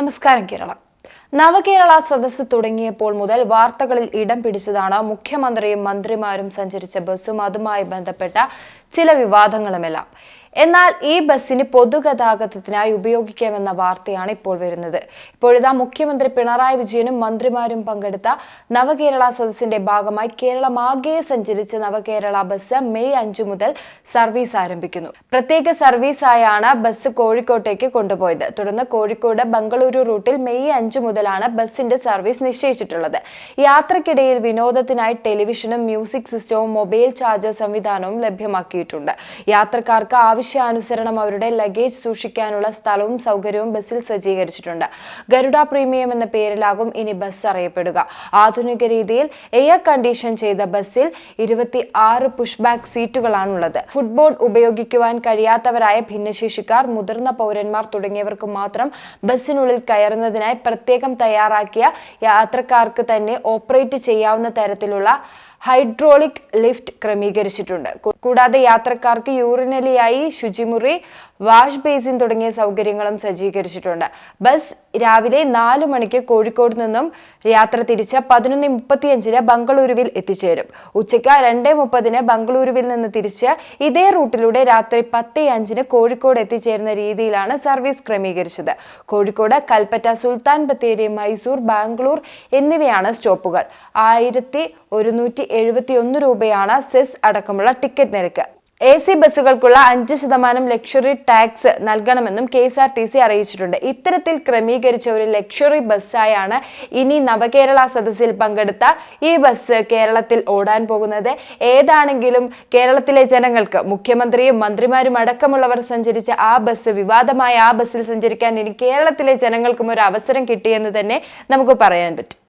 നമസ്കാരം കേരളം. നവകേരള സദസ്സ് തുടങ്ങിയപ്പോൾ മുതൽ വാർത്തകളിൽ ഇടം പിടിച്ചതാണ് മുഖ്യമന്ത്രിയും മന്ത്രിമാരും സഞ്ചരിച്ച ബസ്സും അതുമായി ബന്ധപ്പെട്ട ചില വിവാദങ്ങളുമെല്ലാം. എന്നാൽ ഈ ബസ്സിന് പൊതുഗതാഗതത്തിനായി ഉപയോഗിക്കാമെന്ന വാർത്തയാണ് ഇപ്പോൾ വരുന്നത്. ഇപ്പോഴിതാ മുഖ്യമന്ത്രി പിണറായി വിജയനും മന്ത്രിമാരും പങ്കെടുത്ത നവകേരള സദസ്സിന്റെ ഭാഗമായി കേരളമാകെ സഞ്ചരിച്ച നവകേരള ബസ് മെയ് അഞ്ചു മുതൽ സർവീസ് ആരംഭിക്കുന്നു. പ്രത്യേക സർവീസായാണ് ബസ് കോഴിക്കോട്ടേക്ക് കൊണ്ടുപോയത്. തുടർന്ന് കോഴിക്കോട് ബംഗളൂരു റൂട്ടിൽ മെയ് അഞ്ചു മുതലാണ് ബസിന്റെ സർവീസ് നിശ്ചയിച്ചിട്ടുള്ളത്. യാത്രക്കിടയിൽ വിനോദത്തിനായി ടെലിവിഷനും മ്യൂസിക് സിസ്റ്റവും മൊബൈൽ ചാർജർ സംവിധാനവും ലഭ്യമാക്കിയിട്ടുണ്ട്. യാത്രക്കാർക്ക് ആവശ്യാനുസരണം അവരുടെ ലഗേജ് സൂക്ഷിക്കാനുള്ള സ്ഥലവും സൗകര്യവും ബസ്സിൽ സജ്ജീകരിച്ചിട്ടുണ്ട്. ഗരുഡ പ്രീമിയം എന്ന പേരിലാകും ഇനി ബസ് അറിയപ്പെടുക. ആധുനിക രീതിയിൽ എയർ കണ്ടീഷൻ ചെയ്ത ബസ്സിൽ ഇരുപത്തി ആറ് പുഷ് ബാക്ക് സീറ്റുകളാണുള്ളത്. ഫുട്ബോൾ ഉപയോഗിക്കുവാൻ കഴിയാത്തവരായ ഭിന്നശേഷിക്കാർ മുതിർന്ന പൗരന്മാർ തുടങ്ങിയവർക്ക് മാത്രം ബസ്സിനുള്ളിൽ കയറുന്നതിനായി പ്രത്യേകം തയ്യാറാക്കിയ യാത്രക്കാർക്ക് തന്നെ ഓപ്പറേറ്റ് ചെയ്യാവുന്ന തരത്തിലുള്ള ഹൈഡ്രോളിക് ലിഫ്റ്റ് ക്രമീകരിച്ചിട്ടുണ്ട്. കൂടാതെ യാത്രക്കാർക്ക് യൂറിനലിയായി ശുചിമുറി വാഷ് ബേസിൻ തുടങ്ങിയ സൗകര്യങ്ങളും സജ്ജീകരിച്ചിട്ടുണ്ട്. ബസ് രാവിലെ നാലു മണിക്ക് കോഴിക്കോട് നിന്നും യാത്ര തിരിച്ച് പതിനൊന്ന് മുപ്പത്തിയഞ്ചിന് ബംഗളൂരുവിൽ എത്തിച്ചേരും. ഉച്ചയ്ക്ക് രണ്ട് മുപ്പതിന് ബംഗളൂരുവിൽ നിന്ന് തിരിച്ച് ഇതേ റൂട്ടിലൂടെ രാത്രി പത്ത് അഞ്ചിന് കോഴിക്കോട് എത്തിച്ചേരുന്ന രീതിയിലാണ് സർവീസ് ക്രമീകരിച്ചത്. കോഴിക്കോട് കൽപ്പറ്റ സുൽത്താൻ ബത്തേരി മൈസൂർ ബാംഗ്ലൂർ എന്നിവയാണ് സ്റ്റോപ്പുകൾ. ആയിരത്തി ഒരുന്നൂറ്റി എഴുപത്തി ഒന്ന് രൂപയാണ് സെസ് അടക്കമുള്ള ടിക്കറ്റ് നിരക്ക്. എ സി ബസ്സുകൾക്കുള്ള അഞ്ച് ശതമാനം ലക്ഷറി ടാക്സ് നൽകണമെന്നും K S R T C അറിയിച്ചിട്ടുണ്ട്. ഇത്തരത്തിൽ ക്രമീകരിച്ച ഒരു ലക്ഷറി ബസ്സായാണ് ഇനി നവകേരള സദസ്സിൽ പങ്കെടുത്ത ഈ ബസ് കേരളത്തിൽ ഓടാൻ പോകുന്നത്. ഏതാണെങ്കിലും കേരളത്തിലെ ജനങ്ങൾക്ക് മുഖ്യമന്ത്രിയും മന്ത്രിമാരും അടക്കമുള്ളവർ സഞ്ചരിച്ച ആ ബസ് വിവാദമായ ആ ബസ്സിൽ സഞ്ചരിക്കാൻ ഇനി കേരളത്തിലെ ജനങ്ങൾക്കും ഒരു അവസരം കിട്ടിയെന്ന് തന്നെ നമുക്ക് പറയാൻ പറ്റും.